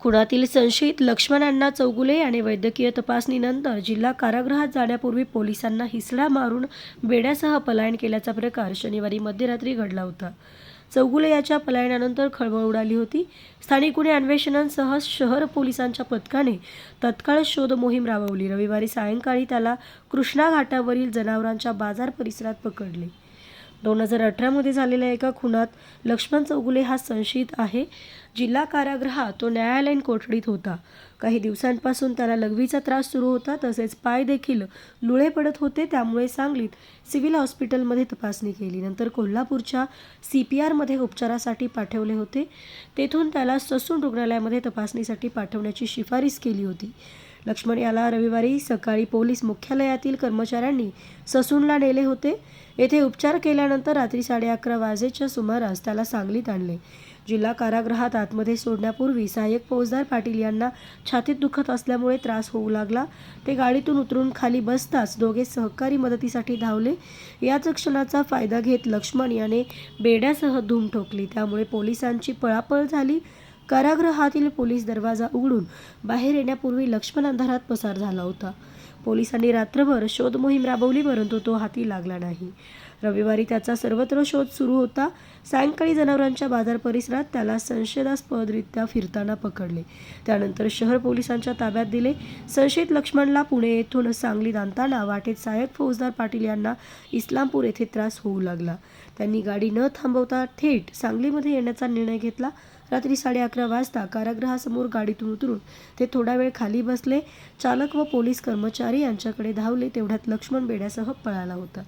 खुणातील संशयित लक्ष्मणांना चौगुले याने वैद्यकीय तपासणीनंतर जिल्हा कारागृहात जाण्यापूर्वी पोलिसांना हिसडा मारून बेड्यासह पलायन केल्याचा प्रकार शनिवारी मध्यरात्री घडला होता. चौगुले याच्या पलायनानंतर खळबळ उडाली होती. स्थानिक गुन्हे अन्वेषणांसह शहर पोलिसांच्या पथकाने तत्काळ शोध मोहीम राबवली. रविवारी सायंकाळी त्याला कृष्णा घाटावरील जनावरांच्या बाजार परिसरात पकडले. दोन हजार अठरामध्ये झालेल्या एका खुनात लक्ष्मण चौगुले हा संशयित आहे. जिल्हा कारागृहात तो न्यायालयीन कोठडीत होता. काही दिवसांपासून त्याला लघवीचा त्रास सुरू होता तसेच पाय देखील लुळे पडत होते त्यामुळे सांगलीत सिव्हिल हॉस्पिटलमध्ये तपासणी केली. नंतर कोल्हापूरच्या सी पी आरमध्ये उपचारासाठी पाठवले होते. तेथून त्याला ससून रुग्णालयामध्ये तपासणीसाठी पाठवण्याची शिफारस केली होती. लक्ष्मण याला रविवारी सकाळी पोलीस मुख्यालयातील कर्मचाऱ्यांनी ससूनला नेले होते. येथे उपचार केल्यानंतर रात्री साडे अकरा वाजेच्या सुमारास त्याला सांगलीत आणले. जिल्हा कारागृहात आतमध्ये सोडण्यापूर्वी सहाय्यक फौजदार पाटील यांना छातीत दुखत असल्यामुळे त्रास होऊ लागला. ते गाडीतून उतरून खाली बसताच दोघे सहकारी मदतीसाठी धावले. याच क्षणाचा फायदा घेत लक्ष्मण याने बेड्यासह धूम ठोकली. त्यामुळे पोलिसांची पळापळ झाली. कारागृहातील पोलीस दरवाजा उघडून बाहेर येण्यापूर्वी लक्ष्मण अंधारात पसार झाला होता. पोलिसांनी रात्रभर शोध मोहीम राबवली परंतु तो हाती लागला नाही. रविवारी त्याचा सर्वत्र शोध सुरू होता. सायंकाळी जनावरांच्या बाजार परिसरात त्याला संशयास्पदरित्या फिरताना पकडले. त्यानंतर शहर पोलिसांच्या ताब्यात दिले. संशयित लक्ष्मणला पुणे येथून सांगलीत आणताना वाटेत सहाय्यक फौजदार पाटील यांना इस्लामपूर येथे त्रास होऊ लागला. त्यांनी गाडी न थांबवता थेट सांगलीमध्ये येण्याचा निर्णय घेतला. रात्री साडे अकरा वाजता कारागृहासमोर गाडीतून उतरून ते थोडा वेळ खाली बसले. चालक व पोलीस कर्मचारी यांच्याकडे धावले तेवढ्यात लक्ष्मण बेड्यासह पळाला होता.